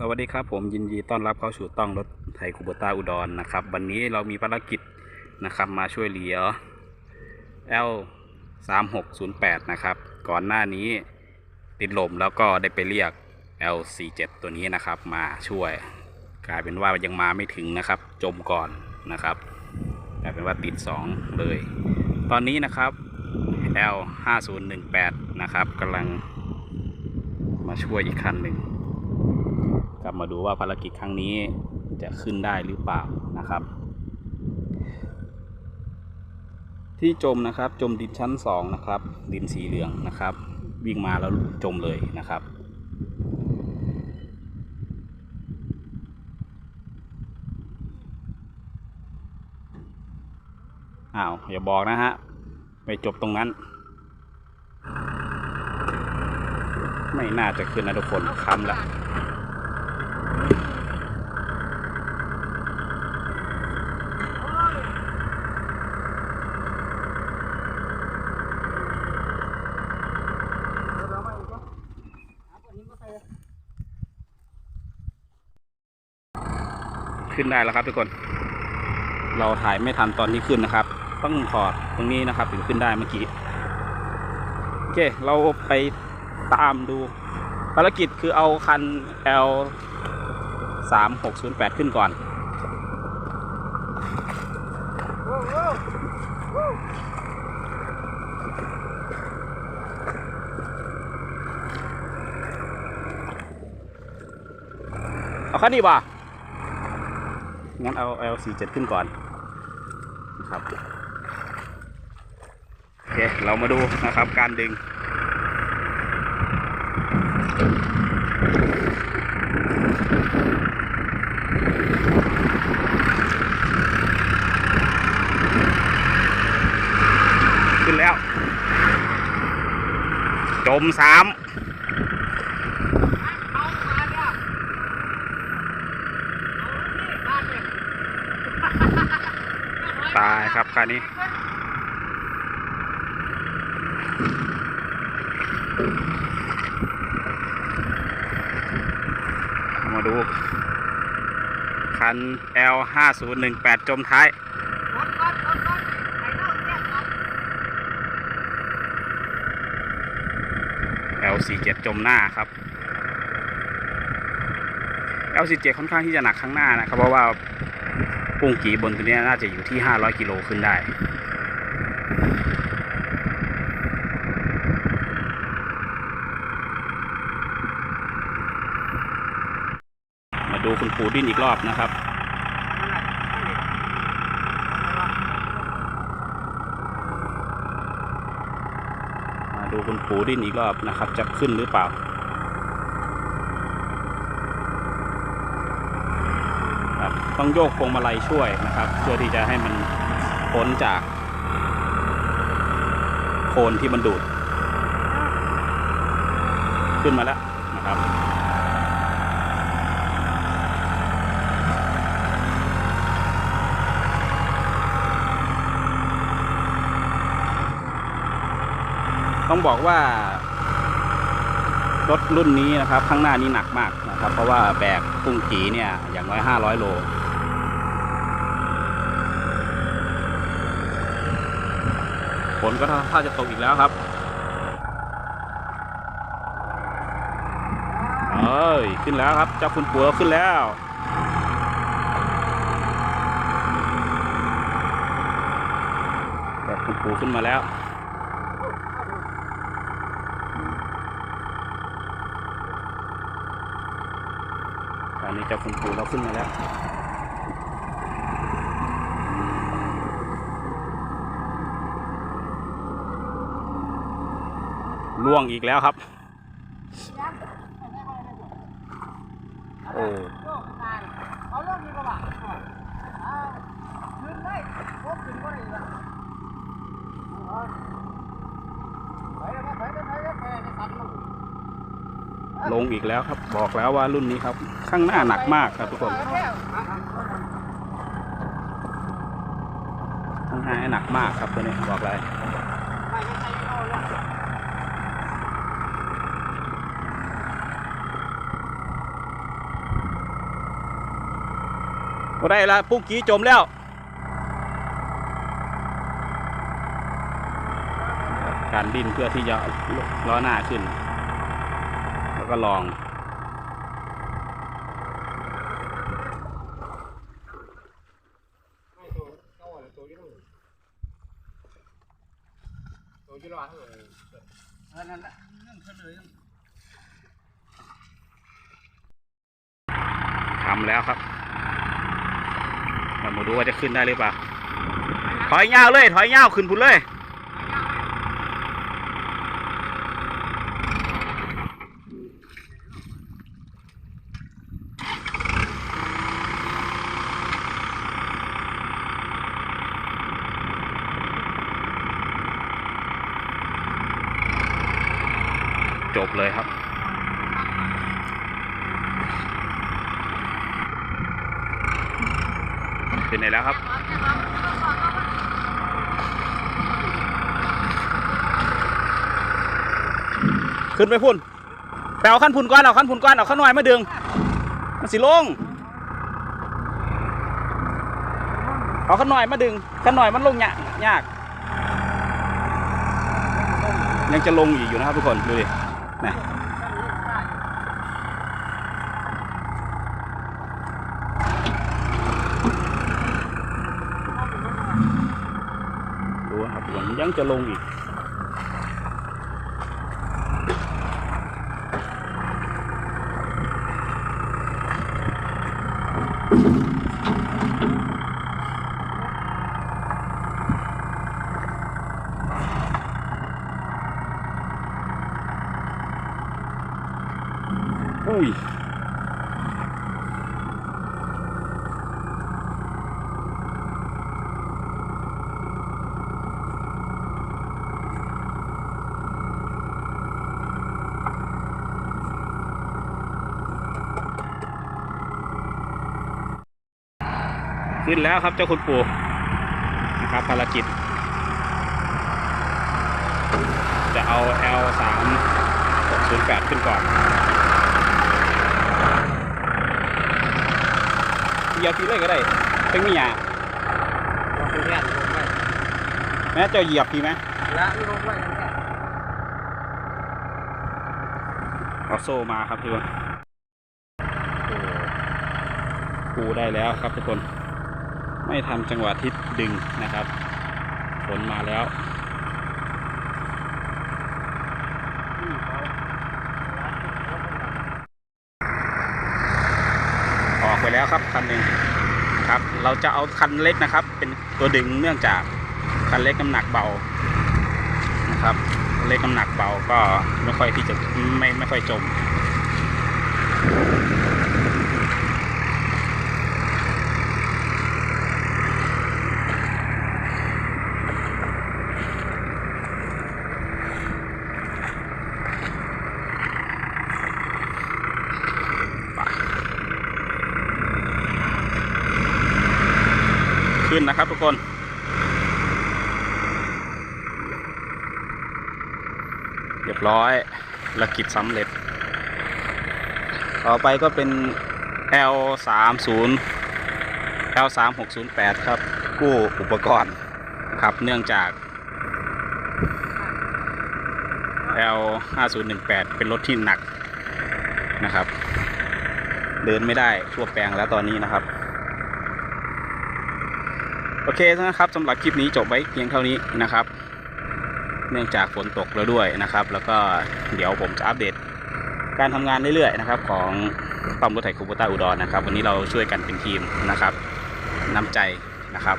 สวัสดีครับผมยินดีต้อนรับเข้าสู่ต้องรถไทยคูเบต้าอุดรนะครับ วันนี้เรามีภารกิจนะครับมาช่วยเหลือ L 3 6 0 8นะครับ ก่อนหน้านี้ติดลมแล้วก็ได้ไปเรียก L 4 7ตัวนี้นะครับมาช่วย กลายเป็นว่ายังมาไม่ถึงนะครับ จมก่อนนะครับกลายเป็นว่าติด 2 เลย ตอนนี้นะครับ L 5 0 1 8นะครับกำลังมาช่วยอีกคันหนึ่ง กลับมาดูว่าภารกิจครั้งนี้จะขึ้นได้หรือเปล่านะครับ ที่จมนะครับจมดินชั้นสองนะครับ ดินสีเหลืองนะครับ วิ่งมาแล้วจมเลยนะครับอ้าวอย่าบอกนะฮะไปจบตรงนั้น ไม่น่าจะขึ้นนะทุกคนค้ำละ ขึ้นได้แล้วครับทุกคน เราถ่ายไม่ทันตอนที่ขึ้นนะครับ ต้องถอดตรงนี้นะครับ ถึงขึ้นได้เมื่อกี้ โอเค เราไปตามดู ภารกิจคือเอาคัน L 3 6 0 8 ขึ้นก่อนเอาคันนี้ป่ะงั้นเอา L 4 7 ขึ้นก่อนนะครับโอเค เรามาดูนะครับการดึงขึ้นแล้ว จมสามตายครับคันนี้มาดู คัน L 5 0 1 8จมท้าย L 4 7 จมหน้าครับ L 4 7 ค่อนข้างที่จะหนักข้างหน้านะครับ เพราะว่าปุ้งกีบนตัวนี้น่าจะอยู่ที่ 500 กิโลขึ้นได้มาดูคุณปูดิ้นอีกรอบนะครับ ดูคุณปูดิ้นอีกรอบนะครับ จะขึ้นหรือเปล่า ครับต้องโยกพวงมาลัยช่วยนะครับ เพื่อที่จะให้มันพ้นจากโคนที่มันดูด ขึ้นมาแล้วนะครับ ต้องบอกว่ารถรุ่นนี้นะครับ ข้างหน้านี้หนักมากนะครับ เพราะว่าแบกพุ่งกีเนี่ยอย่างน้อย500โลฝนก็ถ้าจะตกอีกแล้วครับเอ้ยขึ้นแล้วครับ เจ้าคุณปัวขึ้นแล้วแบบคุณปูขึ้นมาแล้ว อนนี้เจ้าคุณปูเราขึ้นมาแล้วล่วงอีกแล้วครับ โอ้เอาเรื่องนี้ก็ว่าอ่ายืนได้พวกกินก็ได้ละไปแล้วไปแล้วไปแล้วไปแล้วไปแล้ว ลงอีกแล้วครับ บอกแล้วว่ารุ่นนี้ครับ ข้างหน้าหนักมากครับทุกคนข้างหน้าหนักมากครับตัวนี้บอกเลยไก็ได้ละปุ๊กกี้จมแล้วการดิ้นเพื่อที่จะล้อหน้าขึ้น ก็ลอง ทำแล้วครับมาดูว่าจะขึ้นได้หรือเปล่า ถอยยาวเลย ถอยยาวขึ้นพุ่นเลย จบเลยครับ เป็นไหนแล้วครับขึ้นไปพุ่นไปเอาขั้นพุ่นก้อนเอาขั้นพุ่นก้อนเอาขั้นหน่อยมาดึง มันสิลง เอาขั้นหน่อยมาดึงขั้นหน่อยมันลงยากยาก ยังจะลงอีกอยู่นะครับทุกคน ดูดิ นะดูนะครับทุกคนยังจะลง อุ้ยขึ้นแล้วครับเจ้าคุณปู่นะครับภารกิจ จะเอา L 3 6 0 8ขึ้นก่อน เหยียบทีเลยก็ได้เป็นมีหยาลองไปแค่ลงไปแม้เจะเหยียบทีไหมละลงไปกันแค่เอาโซ่มาครับทุกคนโอ้ปูได้แล้วครับทุกคน ไม่ทันจังหวะทิศดึงนะครับฝนมาแล้ว ออกไป แล้วครับคันหนึ่งครับ เราจะเอาคันเล็กนะครับ เป็นตัวดึงเนื่องจากคันเล็กน้ำหนักเบานะครับ เล็กน้ำหนักเบาก็ไม่ค่อยที่จะไม่ไม่ค่อยจม ขึ้นนะครับทุกคนเรียบร้อยภารกิจสำเร็จ ต่อไปก็เป็น L 3 0 L 3 6 0 8ครับ กู้อุปกรณ์ครับเนื่องจาก L 5 0 1 8เป็นรถที่หนักนะครับ เดินไม่ได้ทั่วแปลงแล้วตอนนี้นะครับ โอเคนะครับสำหรับคลิปนี้จบไว้เพียงเท่านี้นะครับ เนื่องจากฝนตกแล้วด้วยนะครับ แล้วก็เดี๋ยวผมจะอัปเดตการทำงานเรื่อยๆนะครับของปั๊มรถไถคูโบต้าอุดรนะครับ วันนี้เราช่วยกันเป็นทีมนะครับ น้ำใจนะครับ